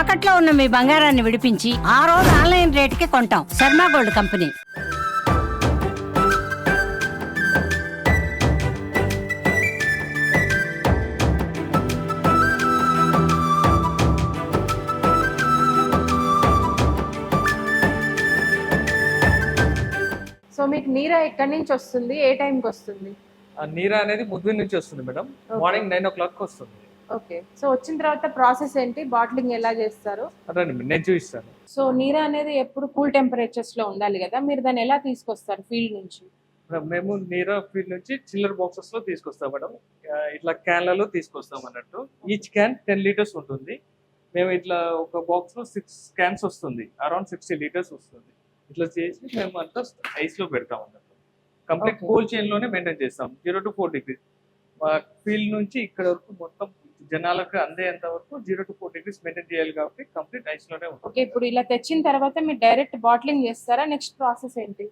తాకట్లో ఉన్న మీ బంగారాన్ని విడిపించి ఆ రోజు ఆన్లైన్ రేటుకి కొంటాం. Sharma gold company. సో మీకు నీర ఎక్కడి నుంచి వస్తుంది? ఏ టైంకి వస్తుంది? ఆ నీరా అనేది ముద్దు నుంచి వస్తుంది madam. Morning nine o'clock వస్తుంది. ఓకే. సో వచ్చిన తర్వాత ప్రాసెస్ ఏంటి? బాటిలింగ్ ఎలా చేస్తారు? రండి నేను చూపిస్తాను. సో నీర అనేది ఎప్పుడు కూల్ టెంపరేచర్స్లో ఉండాలి కదా? మీరు దాన్ని ఎలా తీసుకొస్తారు ఫీల్డ్ నుంచి? మేము నీరా ఫీల్డ్ నుంచి చిల్లర్ బాక్సెస్లో తీసుకొస్తాం మేడం. ఇట్లా క్యాన్లలో తీసుకొస్తాం అన్నట్టు. ఈచ్ క్యాన్ టెన్ లీటర్స్ ఉంటుంది. మేము ఇట్లా ఒక బాక్స్లో సిక్స్ క్యాన్స్ వస్తుంది. అరౌండ్ సిక్స్టీ లీటర్స్ వస్తుంది. ఇట్లా చేసి మేము అంతా ఐస్లో పెడతాం అన్నట్టు. కంప్లీట్. కోల్డ్ చైన్లోనే మెయింటైన్ చేస్తాం. జీరో టు ఫోర్ డిగ్రీస్ మా ఫీల్డ్ నుంచి ఇక్కడ వరకు మొత్తం జనాలకు అందేంత వరకు zero to four degrees maintain చేయాలి కాబట్టి కంప్లీట్ ఐస్లోనే ఉంటుంది ఓకే ఇప్పుడు ఇలా తెచ్చిన తర్వాత మీరు డైరెక్ట్ బాటిలింగ్ చేస్తారా? నెక్స్ట్ ప్రాసెస్ ఏంటి?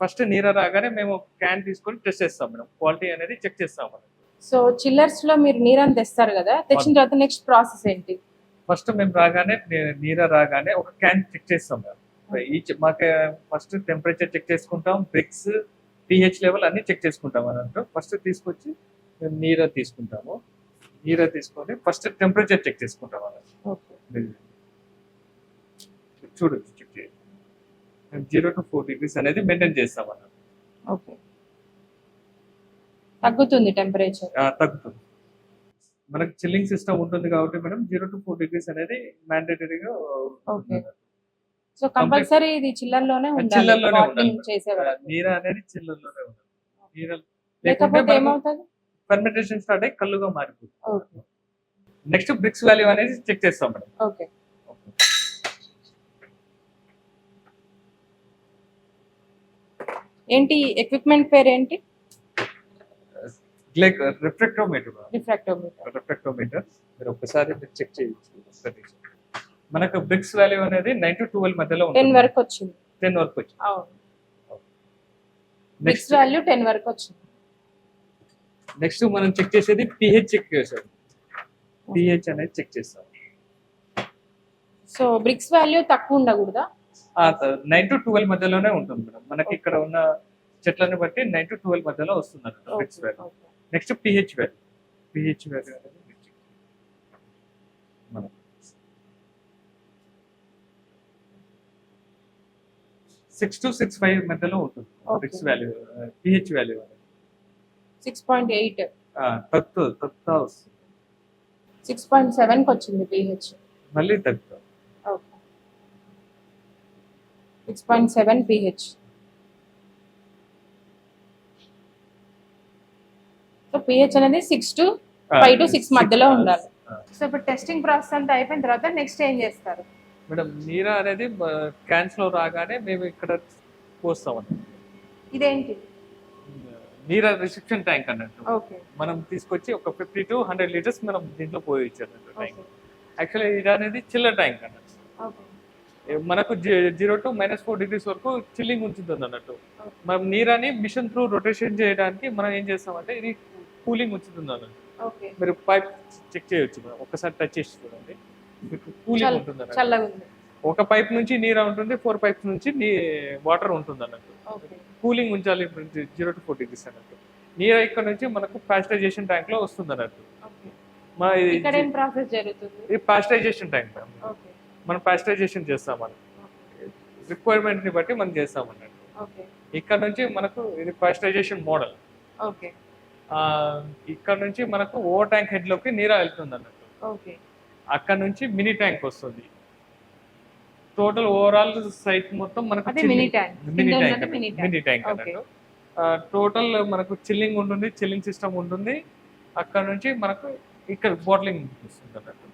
ఫస్ట్ నీర రాగానే మేము క్యాన్ తీసుకొని టెస్ట్ చేస్తాం మేడం. క్వాలిటీ అనేది చెక్ చేస్తాం మనం సో చిల్లర్స్లో మీరు నీరని తెస్తారు కదా? తెచ్చిన తర్వాత నెక్స్ట్ ప్రాసెస్ ఏంటి? ఫస్ట్ మేము రాగానే నీర రాగానే ఒక క్యాన్ చెక్ చేస్తాం మేడం. ఈచ్ మాకు ఫస్ట్ టెంపరేచర్ చెక్ చేసుకుంటాం బ్రిక్స్ పిహెచ్ లెవెల్ అన్ని చెక్ చేసుకుంటాం అన్నట్టు. ఫస్ట్ తీసుకొచ్చి మేము నీర తీసుకుంటాము. నీర తీసుకొని ఫస్ట్ టెంపరేచర్ చెక్ చేసుకుంటాం అన్నట్టు ఓకే. చూడు చెక్ చేయండి జీరో టు ఫోర్ డిగ్రీస్ అనేది మెయింటైన్ చేస్తాం అన్నట్టు ఓకే. తగ్గుతుంది టెంపరేచర్ తగ్గుతుంది. మనకి చిల్లింగ్ సిస్టమ్ ఉంటుంది కాబట్టి madam zero to four degrees అనేది మ్యాండేటరీగా. సో కంపల్సరీ ఇది చిల్లర్లోనే ఉండాలి. చిల్లర్లోనే ఉండాలి. నీర అనేది చిల్లర్లోనే ఉంటుంది నీర లేకపోతే ఏమవుతుంది? ఫర్మెంటేషన్ స్టార్ట్ అయ్యి కళ్ళుగా మారిపోతుంది. ఓకే. నెక్స్ట్ బ్రిక్స్ వాల్యూ అనేది చెక్ చేస్తాం మేడం. ఓకే. ఏంటి ఎక్విప్మెంట్ పేరు ఏంటి? లైక్ రిఫ్లెక్టోమీటర్ రిఫ్రాక్టోమీటర్ రిఫ్లెక్టోమీటర్ మీరు ఒకసారి చెక్ చేయొచ్చు. మనకు బ్రిక్స్ వాల్యూ అనేది నైన్ టు ట్వెల్వ్ మధ్యలో టెన్ వరకు వచ్చింది. టెన్ వరకు వచ్చింది. నెక్స్ట్ వాల్యూ టెన్ వరకు వచ్చింది. నెక్స్ట్ మనం చెక్ చేసేది పిహెచ్ చెక్ చేసాం. పిహెచ్ అనేది చెక్ చేస్తాం సో బ్రిక్స్ వాల్యూ తక్కువ ఉండకూడదా? నైన్ టు ట్వెల్వ్ మధ్యలోనే ఉంటుంది మేడం. మనకి ఇక్కడ ఉన్న చెట్లను బట్టి నైన్ టు ట్వెల్వ్ మధ్యలో వస్తుంది అన్నమాట Brix value next pH value pH value అనేది సిక్స్ టు సిక్స్ ఫైవ్ మధ్యలో ఉంటుంది. Brix value pH value six point eight తగ్గుతుంది తగ్గుతా వస్తుంది సిక్స్ పాయింట్ సెవెన్కి వచ్చింది పిహెచ్ మళ్ళీ okay. Six point seven pH so pH అనేది six to Five to six మధ్యలో ఉండాలి. సో ఇప్పుడు టెస్టింగ్ ప్రాసెస్ అంతా అయిపోయిన తర్వాత నెక్స్ట్ ఏం చేస్తారు? మేడం నీరా అనేది క్యాన్స్లో రాగానే మేము ఇక్కడ పోస్తాం ఇదేంటి? నీరా రిసెప్షన్ ట్యాంక్ అన్నట్టు. మనం తీసుకొచ్చి ఒక ఫిఫ్టీ టు హండ్రెడ్ లీటర్స్ మనం దీంట్లో పోయించారు ట్యాంక్ యాక్చువల్లీ ఇది అనేది చిల్లర్ ట్యాంక్ అన్నట్టు. మనకు zero to minus four degrees వరకు చిల్లింగ్ ఉంచుతుంది అన్నట్టు. మనం నీరాని మిషన్ త్రూ రొటేషన్ చేయడానికి మనం ఏం చేస్తామంటే ఇది కూలింగ్ ఉంచుతుంది అన్నట్టు. మీరు పైప్ చెక్ చేయొచ్చు మనం. ఒకసారి టచ్ చేసి చూడండి. మీకు కూలింగ్ ఉంటుంది ఒక పైప్ నుంచి నీరా ఉంటుంది ఫోర్ పైప్స్ నుంచి నీ వాటర్ ఉంటుంది అన్నట్టు. కూలింగ్ ఉంచాలి జీరో టు ఫోర్ డిగ్రీస్ అన్నట్టు. నీరా ఇక్కడ నుంచి మనకు పాస్టరైజేషన్ ట్యాంక్లో వస్తుంది అన్నట్టు. మా ఇది పాస్టరైజేషన్ ట్యాంక్ మ్యామ్. మనం పాస్టరైజేషన్ చేస్తాం మనం రిక్వైర్మెంట్ని బట్టి మనం చేస్తాం అన్నట్టు. ఇక్కడ నుంచి మనకు ఇది పాస్టరైజేషన్ మోడల్. ఓకే. ఇక్కడ నుంచి మనకు ఓవర్ ట్యాంక్ హెడ్లోకి నీరా వెళ్తుంది అన్నట్టు. ఓకే. అక్కడ నుంచి మినీ ట్యాంక్ వస్తుంది. టోటల్ ఓవరాల్ సైట్ మొత్తం మనకు. Mini tank. మినీ టోటల్ మనకు చిల్లింగ్ ఉంటుంది చిల్లింగ్ సిస్టమ్ ఉంటుంది. అక్కడ నుంచి మనకు ఇక్కడ బాటిలింగ్ వస్తుంది అన్నట్టు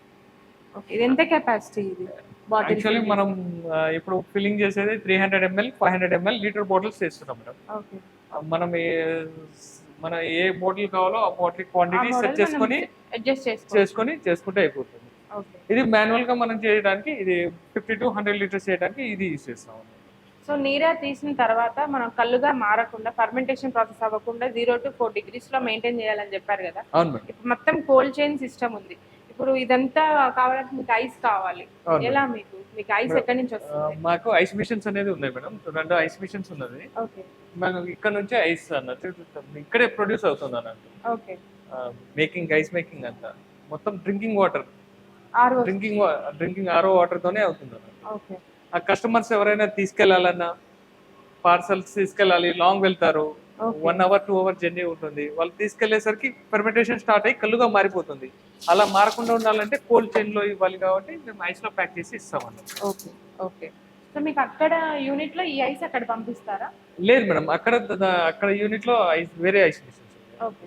ఓకే. ఇది ఎంత కెపాసిటీ ఇది? యాక్చువల్లీ మనం ఇప్పుడు ఫిల్లింగ్ చేసేది three hundred ML five hundred ML litre bottles చేస్తున్నాం మేడం. మనం మన ఏ బాటిల్ కావాలో ఆ బాటిల్ క్వాంటిటీ సెట్ చేసుకొని చేసుకొని చేసుకుంటే అయిపోతుంది. ఇది మాన్యువల్గా మనం చేయడానికి ఇది ఫిఫ్టీ టు హండ్రెడ్ లీటర్స్ చేయడానికి ఇది యూస్ చేస్తాం. సో నీరా తీసిన తర్వాత మనం కళ్ళుగా మారకుండా ఫర్మెంటేషన్ ప్రాసెస్ అవ్వకుండా జీరో టు ఫోర్ డిగ్రీస్లో మెయింటైన్ చేయాలని చెప్పారు కదా? మొత్తం కోల్డ్ చైన్ సిస్టమ్ ఉంది. ఇప్పుడు ఇదంతా కావాలంటే మీకు ఐస్ కావాలి. ఎలా మీకు? మీకు ఐస్ ఎక్కడి నుంచి వస్తుంది? మాకు ఐస్ మిషన్స్ అనేది ఉన్నాయి మేడం. రెండు ఐస్ మిషన్స్ ఉన్నది. ఓకే. మాకు ఇక్కడ నుంచి ఐస్ అన్నట్టు ఇక్కడే ప్రొడ్యూస్ అవుతుంది అన్నట్టు ఓకే మేకింగ్ ఐస్ మేకింగ్ అంతా. మొత్తం drinking water drinking drinking RO water తోనే అవుతుంది ఆ కస్టమర్స్ ఎవరైనా తీసుకెళ్ళాలన్నా పార్సల్స్ తీసుకెళ్ళాలి లాంగ్ వెళ్తారు one hour two hour journey ఉంటుంది. వాళ్ళు తీసుకెళ్ళేసరికి ఫెర్మెంటేషన్ స్టార్ట్ అయ్యి కల్లుగా మారిపోతుంది. అలా మారకుండా ఉండాలంటే కోల్డ్ చైన్లో ఇవ్వాలి కాబట్టి మేము ఐస్లో ప్యాక్ చేసి ఇస్తాం ఓకే ఓకే. సో మీకు అక్కడ యూనిట్లో ఈ ఐస్ అక్కడ పంపిస్తారా? లేదు మేడం అక్కడ అక్కడ యూనిట్లో ఐస్ వేరే ఐస్ మిషన్స్ ఓకే.